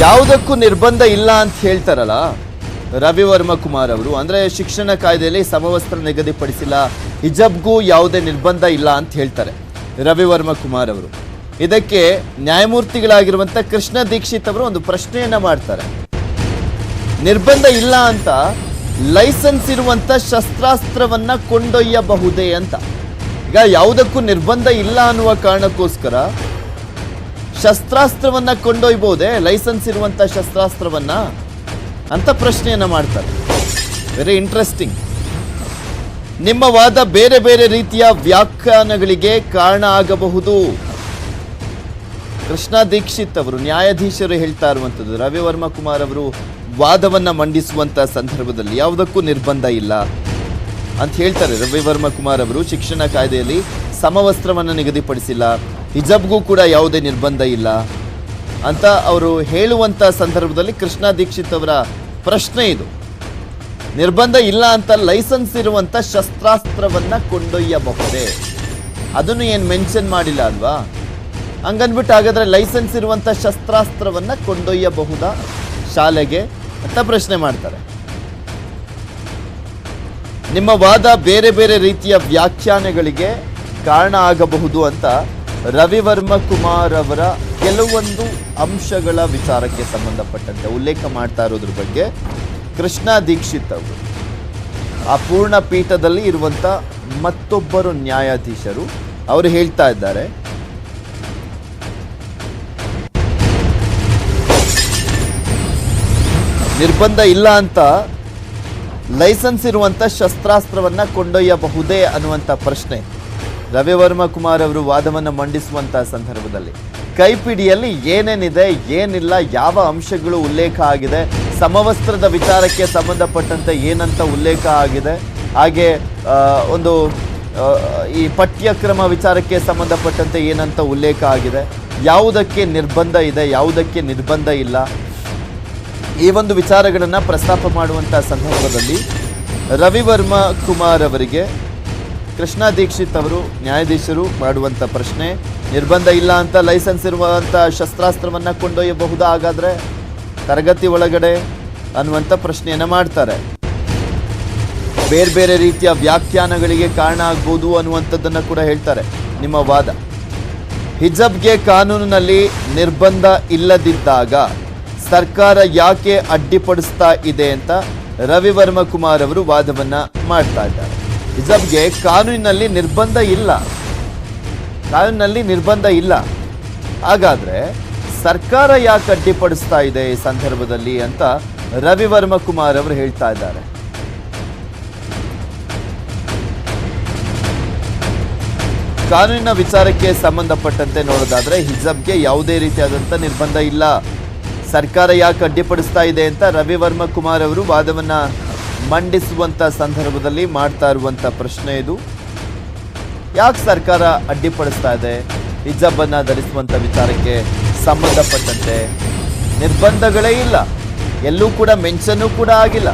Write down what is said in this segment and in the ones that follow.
ಯಾವುದಕ್ಕೂ ನಿರ್ಬಂಧ ಇಲ್ಲ ಅಂತ ಹೇಳ್ತಾರಲ್ಲ? ರವಿವರ್ಮ ಕುಮಾರ್ ಅವರು. ಅಂದ್ರೆ ಶಿಕ್ಷಣ ಕಾಯ್ದೆಯಲ್ಲಿ ಸಮವಸ್ತ್ರ ನಿಗದಿಪಡಿಸಿಲ್ಲ. ಹಿಜಬ್ಗೂ ಯಾವುದೇ ನಿರ್ಬಂಧ ಇಲ್ಲ ಅಂತ ಹೇಳ್ತಾರೆ ರವಿವರ್ಮ ಕುಮಾರ್ ಅವರು. ಇದಕ್ಕೆ ನ್ಯಾಯಮೂರ್ತಿಗಳಾಗಿರುವಂತ ಕೃಷ್ಣ ದೀಕ್ಷಿತ್ ಅವರು ಒಂದು ಪ್ರಶ್ನೆಯನ್ನ ಮಾಡ್ತಾರೆ. ನಿರ್ಬಂಧ ಇಲ್ಲ ಅಂತ ಲೈಸೆನ್ಸ್ ಇರುವಂತ ಶಸ್ತ್ರಾಸ್ತ್ರವನ್ನ ಕೊಂಡೊಯ್ಯಬಹುದೇ ಅಂತ. ಈಗ ಯಾವುದಕ್ಕೂ ನಿರ್ಬಂಧ ಇಲ್ಲ ಅನ್ನುವ ಕಾರಣಕ್ಕೋಸ್ಕರ ಶಸ್ತ್ರಾಸ್ತ್ರವನ್ನ ಕೊಂಡೊಯ್ಬೋದೇ? ಲೈಸೆನ್ಸ್ ಇರುವಂತ ಶಸ್ತ್ರಾಸ್ತ್ರವನ್ನ? ಅಂತ ಪ್ರಶ್ನೆಯನ್ನ ಮಾಡ್ತಾರೆ. ವೆರಿ ಇಂಟ್ರೆಸ್ಟಿಂಗ್ ನಿಮ್ಮ ವಾದ ಬೇರೆ ಬೇರೆ ರೀತಿಯ ವ್ಯಾಖ್ಯಾನಗಳಿಗೆ ಕಾರಣ ಆಗಬಹುದು. ಕೃಷ್ಣ ದೀಕ್ಷಿತ್ ಅವರು, ನ್ಯಾಯಾಧೀಶರು ಹೇಳ್ತಾ ಇರುವಂಥದ್ದು ರವಿವರ್ಮ ಕುಮಾರ್ ಅವರು ವಾದವನ್ನ ಮಂಡಿಸುವಂತ ಸಂದರ್ಭದಲ್ಲಿ ಯಾವುದಕ್ಕೂ ನಿರ್ಬಂಧ ಇಲ್ಲ ಅಂತ ಹೇಳ್ತಾರೆ ರವಿವರ್ಮ ಕುಮಾರ್ ಅವರು. ಶಿಕ್ಷಣ ಕಾಯ್ದೆಯಲ್ಲಿ ಸಮವಸ್ತ್ರವನ್ನು ನಿಗದಿಪಡಿಸಿಲ್ಲ. ಹಿಜಬ್ಗೂ ಕೂಡ ಯಾವುದೇ ನಿರ್ಬಂಧ ಇಲ್ಲ. ಅಂತ ಅವರು ಹೇಳುವಂಥ ಸಂದರ್ಭದಲ್ಲಿ ಕೃಷ್ಣ ದೀಕ್ಷಿತ್ ಅವರ ಪ್ರಶ್ನೆ ಇದು. ನಿರ್ಬಂಧ ಇಲ್ಲ ಅಂತ ಲೈಸೆನ್ಸ್ ಇರುವಂಥ ಶಸ್ತ್ರಾಸ್ತ್ರವನ್ನು ಕೊಂಡೊಯ್ಯಬಹುದೇ? ಅದನ್ನು ಏನು ಮೆನ್ಷನ್ ಮಾಡಿಲ್ಲ ಅಲ್ವಾ? ಹಂಗನ್ಬಿಟ್ಟು ಹಾಗಾದರೆ ಲೈಸೆನ್ಸ್ ಇರುವಂಥ ಶಸ್ತ್ರಾಸ್ತ್ರವನ್ನು ಕೊಂಡೊಯ್ಯಬಹುದಾ? ಶಾಲೆಗೆ ಅಂತ ಪ್ರಶ್ನೆ ಮಾಡ್ತಾರೆ. ನಿಮ್ಮ ವಾದ ಬೇರೆ ಬೇರೆ ರೀತಿಯ ವ್ಯಾಖ್ಯಾನಗಳಿಗೆ ಕಾರಣ ಆಗಬಹುದು ಅಂತ ರವಿವರ್ಮ ಕುಮಾರ್ ಅವರ ಕೆಲವೊಂದು ಅಂಶಗಳ ವಿಚಾರಕ್ಕೆ ಸಂಬಂಧಪಟ್ಟಂತೆ ಉಲ್ಲೇಖ ಮಾಡ್ತಾ ಇರೋದ್ರ ಬಗ್ಗೆ ಕೃಷ್ಣ ದೀಕ್ಷಿತ್ ಅವರು. ಆ ಪೂರ್ಣ ಪೀಠದಲ್ಲಿ ಇರುವಂತ ಮತ್ತೊಬ್ಬರು ನ್ಯಾಯಾಧೀಶರು ಅವರು ಹೇಳ್ತಾ ಇದ್ದಾರೆ. ನಿರ್ಬಂಧ ಇಲ್ಲ ಅಂತ ಲೈಸೆನ್ಸ್ ಇರುವಂತ ಶಸ್ತ್ರಾಸ್ತ್ರವನ್ನ ಕೊಂಡೊಯ್ಯಬಹುದೇ ಅನ್ನುವಂಥ ಪ್ರಶ್ನೆ. ರವಿವರ್ಮ ಕುಮಾರ್ ಅವರು ವಾದವನ್ನು ಮಂಡಿಸುವಂತಹ ಸಂದರ್ಭದಲ್ಲಿ. ಕೈಪಿಡಿಯಲ್ಲಿ ಏನೇನಿದೆ, ಏನಿಲ್ಲ, ಯಾವ ಅಂಶಗಳು ಉಲ್ಲೇಖ ಆಗಿದೆ, ಸಮವಸ್ತ್ರದ ವಿಚಾರಕ್ಕೆ ಸಂಬಂಧಪಟ್ಟಂತೆ ಏನಂತ ಉಲ್ಲೇಖ ಆಗಿದೆ, ಹಾಗೆ ಒಂದು ಈ ಪಠ್ಯಕ್ರಮ ವಿಚಾರಕ್ಕೆ ಸಂಬಂಧಪಟ್ಟಂತೆ ಏನಂತ ಉಲ್ಲೇಖ ಆಗಿದೆ, ಯಾವುದಕ್ಕೆ ನಿರ್ಬಂಧ ಇದೆ, ಯಾವುದಕ್ಕೆ ನಿರ್ಬಂಧ ಇಲ್ಲ, ಈ ಒಂದು ವಿಚಾರಗಳನ್ನು ಪ್ರಸ್ತಾಪ ಮಾಡುವಂಥ ಸಂದರ್ಭದಲ್ಲಿ ರವಿವರ್ಮ ಕುಮಾರ್ ಅವರಿಗೆ ಕೃಷ್ಣ ದೀಕ್ಷಿತ್ ಅವರು ನ್ಯಾಯಾಧೀಶರು ಮಾಡುವಂಥ ಪ್ರಶ್ನೆ, ನಿರ್ಬಂಧ ಇಲ್ಲ ಅಂತ ಲೈಸೆನ್ಸ್ ಇರುವಂಥ ಶಸ್ತ್ರಾಸ್ತ್ರವನ್ನು ಕೊಂಡೊಯ್ಯಬಹುದಾ ಹಾಗಾದರೆ? ತರಗತಿ ಒಳಗಡೆ ಅನ್ನುವಂಥ ಪ್ರಶ್ನೆಯನ್ನು ಮಾಡ್ತಾರೆ. ಬೇರೆ ಬೇರೆ ರೀತಿಯ ವ್ಯಾಖ್ಯಾನಗಳಿಗೆ ಕಾರಣ ಆಗ್ಬೋದು ಅನ್ನುವಂಥದ್ದನ್ನು ಕೂಡ ಹೇಳ್ತಾರೆ ನಿಮ್ಮ ವಾದ. ಹಿಜಬ್ಗೆ ಕಾನೂನಿನಲ್ಲಿ ನಿರ್ಬಂಧ ಇಲ್ಲದಿದ್ದಾಗ ಸರ್ಕಾರ ಯಾಕೆ ಅಡ್ಡಿಪಡಿಸ್ತಾ ಇದೆ ಅಂತ ರವಿವರ್ಮ ಕುಮಾರ್ ಅವರು ವಾದವನ್ನು ಮಾಡ್ತಾ ಇದ್ದಾರೆ. ಹಿಜಬ್ಗೆ ಕಾನೂನಿನಲ್ಲಿ ನಿರ್ಬಂಧ ಇಲ್ಲ. ಕಾನೂನಿನಲ್ಲಿ ನಿರ್ಬಂಧ ಇಲ್ಲ. ಹಾಗಾದ್ರೆ ಸರ್ಕಾರ ಯಾಕೆ ಅಡ್ಡಿಪಡಿಸ್ತಾ ಇದೆ ಈ ಸಂದರ್ಭದಲ್ಲಿ ಅಂತ ರವಿವರ್ಮ ಕುಮಾರ್ ಅವರು ಹೇಳ್ತಾ ಇದ್ದಾರೆ. ಕಾನೂನಿನ ವಿಚಾರಕ್ಕೆ ಸಂಬಂಧಪಟ್ಟಂತೆ ನೋಡೋದಾದ್ರೆ ಹಿಜಬ್ಗೆ ಯಾವುದೇ ರೀತಿಯಾದಂಥ ನಿರ್ಬಂಧ ಇಲ್ಲ. ಸರ್ಕಾರ ಯಾಕೆ ಅಡ್ಡಿಪಡಿಸ್ತಾ ಇದೆ ಅಂತ ರವಿವರ್ಮ ಕುಮಾರ್ ಅವರು ವಾದವನ್ನ ಮಂಡಿಸುವಂತ ಸಂದರ್ಭದಲ್ಲಿ ಮಾಡ್ತಾ ಇರುವಂತ ಪ್ರಶ್ನೆ ಇದು. ಯಾಕೆ ಸರ್ಕಾರ ಅಡ್ಡಿಪಡಿಸ್ತಾ ಇದೆ? ಹಿಜಬ್ ಅನ್ನ ಧರಿಸುವಂತ ವಿಚಾರಕ್ಕೆ ಸಂಬಂಧಪಟ್ಟಂತೆ ನಿರ್ಬಂಧಗಳೇ ಇಲ್ಲ. ಎಲ್ಲೂ ಕೂಡ ಮೆನ್ಷನ್ ಕೂಡ ಆಗಿಲ್ಲ.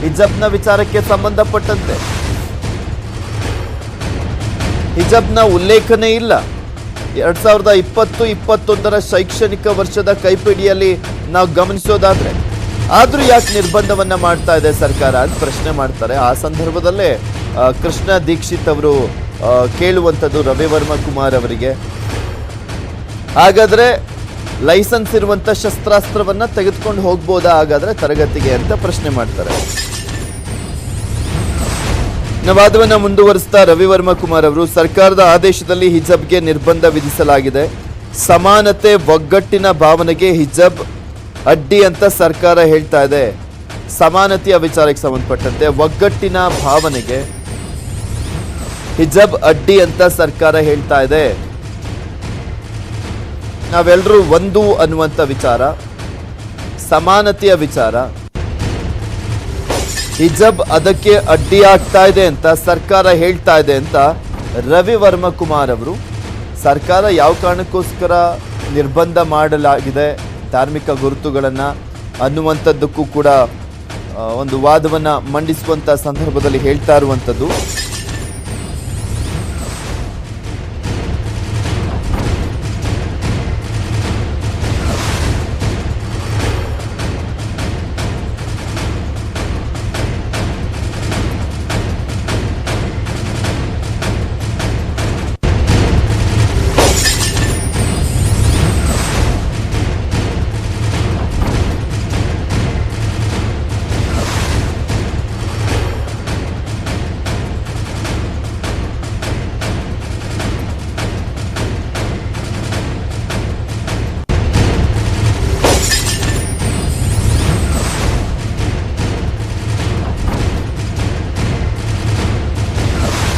ಹಿಜಬ್ನ ವಿಚಾರಕ್ಕೆ ಸಂಬಂಧಪಟ್ಟಂತೆ. ಹಿಜಬ್ನ ಉಲ್ಲೇಖನೇ ಇಲ್ಲ. ಎರಡ್ ಸಾವಿರದ ಇಪ್ಪತ್ತು, ಇಪ್ಪತ್ತೊಂದರ ಶೈಕ್ಷಣಿಕ ವರ್ಷದ ಕೈಪಿಡಿಯಲ್ಲಿ ನಾವು ಗಮನಿಸೋದಾದ್ರೆ ಆದ್ರೂ ಯಾಕೆ ನಿರ್ಬಂಧವನ್ನ ಮಾಡ್ತಾ ಇದೆ ಸರ್ಕಾರ ಅಂತ ಪ್ರಶ್ನೆ ಮಾಡ್ತಾರೆ. ಆ ಸಂದರ್ಭದಲ್ಲೇ ಕೃಷ್ಣ ದೀಕ್ಷಿತ್ ಅವರು ಕೇಳುವಂಥದ್ದು ರವಿವರ್ಮ ಕುಮಾರ್ ಅವರಿಗೆ. ಹಾಗಾದ್ರೆ ಲೈಸೆನ್ಸ್ ಇರುವಂತ ಶಸ್ತ್ರಾಸ್ತ್ರವನ್ನ ತೆಗೆದುಕೊಂಡು ಹೋಗ್ಬೋದಾ? ಹಾಗಾದ್ರೆ ತರಗತಿಗೆ ಅಂತ ಪ್ರಶ್ನೆ ಮಾಡ್ತಾರೆ. ವಾದವನ್ನ ಮುಂದುವರಿಸ್ತಾ ರವಿವರ್ಮ ಕುಮಾರ್ ಅವರು, ಸರ್ಕಾರದ ಆದೇಶದಲ್ಲಿ ಹಿಜಬ್ಗೆ ನಿರ್ಬಂಧ ವಿಧಿಸಲಾಗಿದೆ. ಸಮಾನತೆ ಒಗ್ಗಟ್ಟಿನ ಭಾವನೆಗೆ ಹಿಜಬ್ ಅಡ್ಡಿ ಅಂತ ಸರ್ಕಾರ ಹೇಳ್ತಾ ಇದೆ. ಸಮಾನತೆಯ ವಿಚಾರಕ್ಕೆ ಸಂಬಂಧಪಟ್ಟಂತೆ ಒಗ್ಗಟ್ಟಿನ ಭಾವನೆಗೆ ಹಿಜಬ್ ಅಡ್ಡಿ ಅಂತ ಸರ್ಕಾರ ಹೇಳ್ತಾ ಇದೆ. ನಾವೆಲ್ಲರೂ ಒಂದು ಅನ್ನುವಂಥ ವಿಚಾರ, ಸಮಾನತೆಯ ವಿಚಾರ. ಹಿಜಬ್ ಅದಕ್ಕೆ ಅಡ್ಡಿ ಆಗ್ತಾ ಇದೆ ಅಂತ ಸರ್ಕಾರ ಹೇಳ್ತಾ ಇದೆ ಅಂತ ರವಿ ಕುಮಾರ್ ಅವರು ಸರ್ಕಾರ ಯಾವ ಕಾರಣಕ್ಕೋಸ್ಕರ ನಿರ್ಬಂಧ ಮಾಡಲಾಗಿದೆ ಧಾರ್ಮಿಕ ಗುರುತುಗಳನ್ನು ಅನ್ನುವಂಥದ್ದಕ್ಕೂ ಕೂಡ ಒಂದು ವಾದವನ್ನು ಮಂಡಿಸುವಂಥ ಸಂದರ್ಭದಲ್ಲಿ ಹೇಳ್ತಾ ಇರುವಂಥದ್ದು.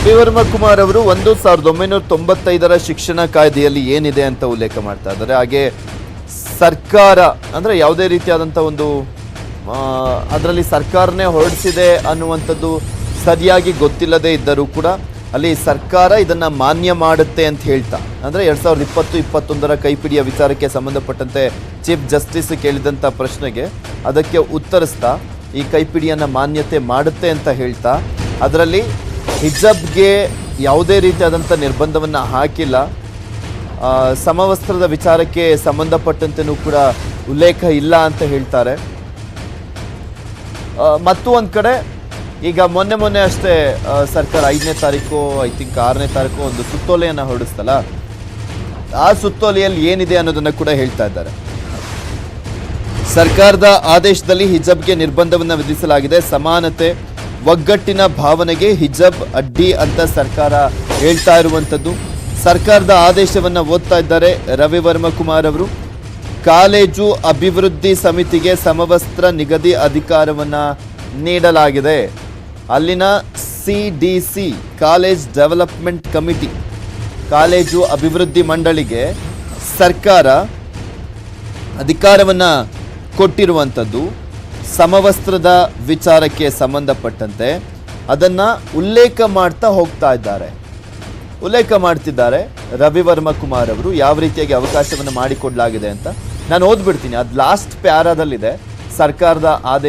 ರವಿವರ್ಮ ಕುಮಾರ್ ಅವರು ಒಂದು ಸಾವಿರದ ಒಂಬೈನೂರ ತೊಂಬತ್ತೈದರ ಶಿಕ್ಷಣ ಕಾಯ್ದೆಯಲ್ಲಿ ಏನಿದೆ ಅಂತ ಉಲ್ಲೇಖ ಮಾಡ್ತಾ ಇದ್ದಾರೆ. ಹಾಗೆ ಸರ್ಕಾರ, ಅಂದರೆ ಯಾವುದೇ ರೀತಿಯಾದಂಥ ಒಂದು ಅದರಲ್ಲಿ ಸರ್ಕಾರನೇ ಹೊರಡಿಸಿದೆ ಅನ್ನುವಂಥದ್ದು ಸರಿಯಾಗಿ ಗೊತ್ತಿಲ್ಲದೆ ಇದ್ದರೂ ಕೂಡ ಅಲ್ಲಿ ಸರ್ಕಾರ ಇದನ್ನು ಮಾನ್ಯ ಮಾಡುತ್ತೆ ಅಂತ ಹೇಳ್ತಾ, ಅಂದರೆ ಎರಡು ಸಾವಿರದ ಇಪ್ಪತ್ತು, ಇಪ್ಪತ್ತೊಂದರ ಕೈಪಿಡಿಯ ವಿಚಾರಕ್ಕೆ ಸಂಬಂಧಪಟ್ಟಂತೆ ಚೀಫ್ ಜಸ್ಟಿಸ್ ಕೇಳಿದಂಥ ಪ್ರಶ್ನೆಗೆ ಅದಕ್ಕೆ ಉತ್ತರಿಸ್ತಾ ಈ ಕೈಪಿಡಿಯನ್ನು ಮಾನ್ಯತೆ ಮಾಡುತ್ತೆ ಅಂತ ಹೇಳ್ತಾ, ಅದರಲ್ಲಿ ಹಿಜಬ್ಗೆ ಯಾವುದೇ ರೀತಿಯಾದಂಥ ನಿರ್ಬಂಧವನ್ನು ಹಾಕಿಲ್ಲ. ಸಮವಸ್ತ್ರದ ವಿಚಾರಕ್ಕೆ ಸಂಬಂಧಪಟ್ಟಂತೆಯೂ ಕೂಡ ಉಲ್ಲೇಖ ಇಲ್ಲ ಅಂತ ಹೇಳ್ತಾರೆ. ಮತ್ತು ಒಂದು ಕಡೆ ಈಗ ಮೊನ್ನೆ ಮೊನ್ನೆ ಅಷ್ಟೇ ಸರ್ಕಾರ ಐದನೇ ತಾರೀಕು, ಐ ಥಿಂಕ್ ಆರನೇ ತಾರೀಕು ಒಂದು ಸುತ್ತೋಲೆಯನ್ನು ಹೊರಡಿಸ್ತಲ್ಲ, ಆ ಸುತ್ತೋಲೆಯಲ್ಲಿ ಏನಿದೆ ಅನ್ನೋದನ್ನು ಕೂಡ ಹೇಳ್ತಾ ಇದ್ದಾರೆ. ಸರ್ಕಾರದ ಆದೇಶದಲ್ಲಿ ಹಿಜಬ್ಗೆ ನಿರ್ಬಂಧವನ್ನು ವಿಧಿಸಲಾಗಿದೆ. ಸಮಾನತೆ ಒಗ್ಗಟ್ಟಿನ ಭಾವನೆಗೆ ಹಿಜಬ್ ಅಡ್ಡಿ ಅಂತ ಸರ್ಕಾರ ಹೇಳ್ತಾ ಇರುವಂಥದ್ದು. ಸರ್ಕಾರದ ಆದೇಶವನ್ನು ಓದ್ತಾ ಇದ್ದಾರೆ ರವಿವರ್ಮ ಕುಮಾರ್ ಅವರು. ಕಾಲೇಜು ಅಭಿವೃದ್ಧಿ ಸಮಿತಿಗೆ ಸಮವಸ್ತ್ರ ನಿಗದಿ ಅಧಿಕಾರವನ್ನು ನೀಡಲಾಗಿದೆ. ಅಲ್ಲಿನ C D C, college development committee, college ಅಭಿವೃದ್ಧಿ ಮಂಡಳಿಗೆ ಸರ್ಕಾರ ಅಧಿಕಾರವನ್ನು ಕೊಟ್ಟಿರುವಂಥದ್ದು. ಸಮವಸ್ತ್ರದ ವಿಚಾರಕ್ಕೆ ಸಂಬಂಧಪಟ್ಟಂತೆ ಅದನ್ನು ಉಲ್ಲೇಖ ಮಾಡ್ತಾ ಹೋಗ್ತಾ ಇದ್ದಾರೆ. ಉಲ್ಲೇಖ ಮಾಡ್ತಿದ್ದಾರೆ ರವಿವರ್ಮ ಕುಮಾರ್ ಅವರು. ಯಾವ ರೀತಿಯಾಗಿ ಅವಕಾಶವನ್ನು ಮಾಡಿಕೊಡಲಾಗಿದೆ ಅಂತ ನಾನು ಓದ್ಬಿಡ್ತೀನಿ. ಅದು ಲಾಸ್ಟ್ ಪ್ಯಾರಾದಲ್ಲಿದೆ. ಸರ್ಕಾರದ ಆದೇಶ